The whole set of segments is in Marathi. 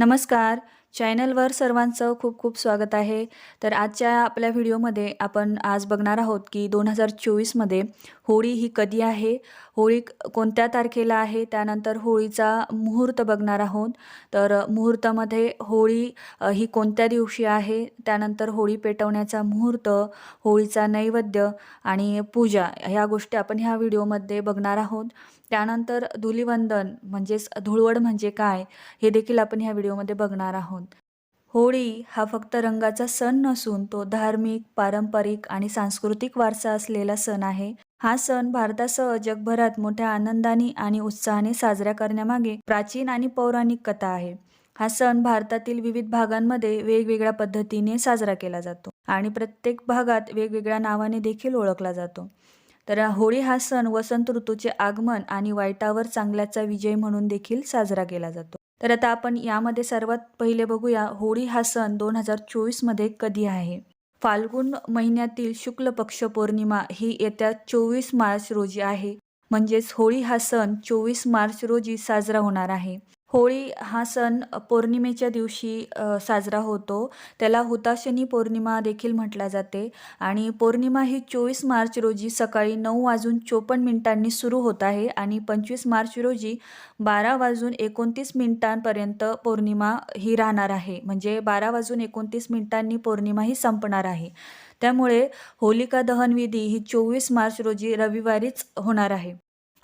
नमस्कार. चॅनलवर सर्वांचं खूप खूप स्वागत आहे. तर आजच्या आपल्या व्हिडिओमध्ये आपण आज बघणार आहोत की दोन हजार चोवीसमध्ये होळी ही कधी आहे? होळी कोणत्या तारखेला आहे? त्यानंतर होळीचा मुहूर्त बघणार आहोत. तर मुहूर्तामध्ये होळी ही कोणत्या दिवशी आहे? त्यानंतर होळी पेटवण्याचा मुहूर्त होळीचा नैवेद्य आणि पूजा ह्या गोष्टी आपण ह्या व्हिडिओमध्ये बघणार आहोत. त्यानंतर धुलिवंदन म्हणजेच धुळवड म्हणजे काय? हे देखील आपण ह्या व्हिडिओमध्ये बघणार आहोत. होळी हा फक्त रंगाचा सण नसून तो धार्मिक पारंपरिक आणि सांस्कृतिक वारसा असलेला सण आहे. हा सण भारतासह जगभरात मोठ्या आनंदाने आणि उत्साहाने साजरा करण्यामागे प्राचीन आणि पौराणिक कथा आहे. हा सण भारतातील विविध भागांमध्ये वेगवेगळ्या पद्धतीने साजरा केला जातो आणि प्रत्येक भागात वेगवेगळ्या नावाने देखील ओळखला जातो. तर होळी हा सण वसंत ऋतूचे आगमन आणि वाईटावर चांगल्याचा विजय म्हणून देखील साजरा केला जातो. तर आता आपण यामध्ये सर्वात पहिले बघूया होळी हा सण दोन हजार चोवीसमध्ये कधी आहे? फाल्गुन महिन्यातील शुक्ल पक्ष पौर्णिमा ही येत्या चोवीस मार्च रोजी आहे. म्हणजेच होळी हा सण चोवीस मार्च रोजी साजरा होणार आहे. होळी हा सण पौर्णिमेच्या दिवशी साजरा होतो. त्याला हुताशनी पौर्णिमा देखील म्हटल्या जाते आणि पौर्णिमा ही चोवीस मार्च रोजी सकाळी नऊ वाजून चोपन्न मिनिटांनी सुरू होत आहे आणि पंचवीस मार्च रोजी बारा वाजून एकोणतीस मिनिटांपर्यंत पौर्णिमा ही राहणार आहे. म्हणजे बारा वाजून एकोणतीस मिनिटांनी पौर्णिमा ही संपणार आहे. त्यामुळे होलिका दहन विधी ही चोवीस मार्च रोजी रविवारीच होणार आहे.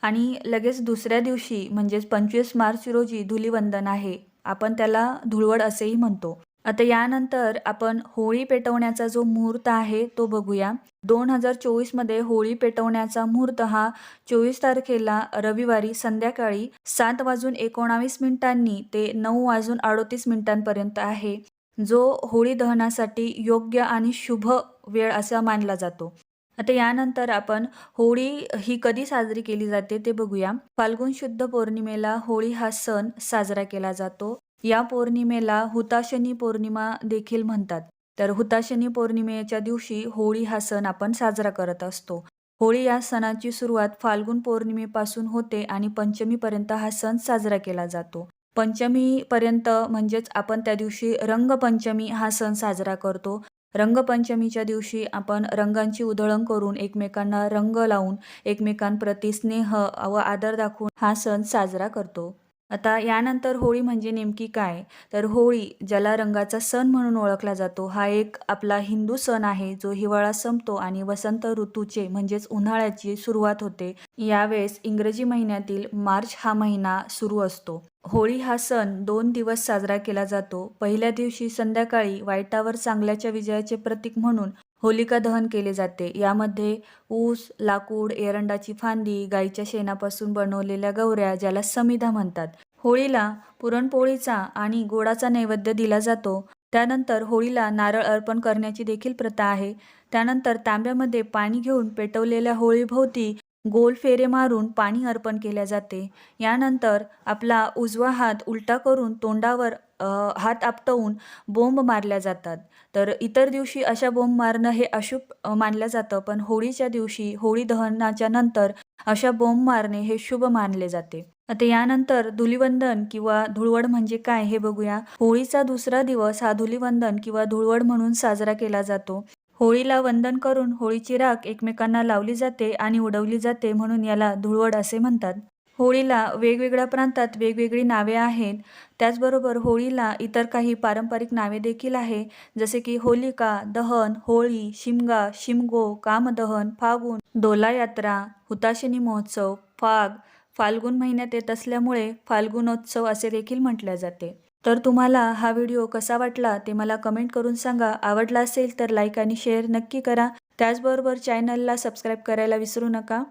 आणि लगेच दुसऱ्या दिवशी म्हणजेच पंचवीस मार्च रोजी धुलीवंदन आहे. आपण त्याला धुळवड असेही म्हणतो. आता यानंतर आपण होळी पेटवण्याचा जो मुहूर्त आहे तो बघूया. दोन हजार चोवीसमध्ये होळी पेटवण्याचा मुहूर्त हा चोवीस तारखेला रविवारी संध्याकाळी सात वाजून एकोणावीस मिनिटांनी ते नऊ वाजून अडोतीस मिनिटांपर्यंत आहे. जो होळी दहनासाठी योग्य आणि शुभ वेळ असा मानला जातो. आता यानंतर आपण होळी ही कधी साजरी केली जाते ते बघूया. फाल्गुन शुद्ध पौर्णिमेला होळी हा सण साजरा केला जातो. या पौर्णिमेला हुताशनी पौर्णिमा देखील म्हणतात. तर हुताशनी पौर्णिमेच्या दिवशी होळी हा सण आपण साजरा करत असतो. होळी या सणाची सुरुवात फाल्गुन पौर्णिमेपासून होते आणि पंचमीपर्यंत हा सण साजरा केला जातो. पंचमीपर्यंत म्हणजेच आपण त्या दिवशी रंगपंचमी हा सण साजरा करतो. रंगपंचमीच्या दिवशी आपण रंगांची उधळण करून एकमेकांना रंग लावून एकमेकांप्रती स्नेह व आदर दाखवून हा सण साजरा करतो. आता यानंतर होळी म्हणजे नेमकी काय? तर होळी ज्याला रंगाचा सण म्हणून ओळखला जातो हा एक आपला हिंदू सण आहे जो हिवाळा संपतो आणि वसंत ऋतूचे म्हणजेच उन्हाळ्याची सुरुवात होते. यावेळेस इंग्रजी महिन्यातील मार्च हा महिना सुरू असतो. होळी हा सण दोन दिवस साजरा केला जातो. पहिल्या दिवशी संध्याकाळी वाईटावर चांगल्याच्या विजयाचे प्रतीक म्हणून होलिका दहन केले जाते. यामध्ये ऊस लाकूड एरंडाची फांदी गाईच्या शेणापासून बनवलेल्या गौऱ्या ज्याला समिधा म्हणतात. होळीला पुरणपोळीचा आणि गोडाचा नैवेद्य दिला जातो. त्यानंतर होळीला नारळ अर्पण करण्याची देखील प्रथा आहे. त्यानंतर तांब्यामध्ये पाणी घेऊन पेटवलेल्या होळीभोवती गोल फेरे मारून पाणी अर्पण केले जाते. यानंतर आपला उजवा हात उलटा करून तोंडावर हात आपटवून बोंब मारल्या जातात. तर इतर दिवशी अशा बोंब मारणं हे अशुभ मानलं जातं पण होळीच्या दिवशी होळी दहनाच्या नंतर अशा बोंब मारणे हे शुभ मानले जाते. आता यानंतर धुलिवंदन किंवा धुळवड म्हणजे काय हे बघूया. होळीचा दुसरा दिवस हा धुलिवंदन किंवा धुळवड म्हणून साजरा केला जातो. होळीला वंदन करून होळीची राख एकमेकांना लावली जाते आणि उडवली जाते म्हणून याला धुळवड असे म्हणतात. होळीला वेगवेगळ्या प्रांतात वेगवेगळी नावे आहेत. त्याचबरोबर होळीला इतर काही पारंपरिक नावे देखील आहे. जसे की होलिका दहन होळी शिमगा शिमगो कामदहन फागुन डोलायात्रा हुताशिनी महोत्सव फाग फाल्गुन महिन्यात येत असल्यामुळे फाल्गुनोत्सव असे देखील म्हटले जाते. तर तुम्हाला हा व्हिडिओ कसा वाटला ते मला कमेंट करून सांगा. आवडला असेल तर लाईक आणि शेअर नक्की करा. त्याचबरोबर चॅनलला सबस्क्राईब करायला विसरू नका.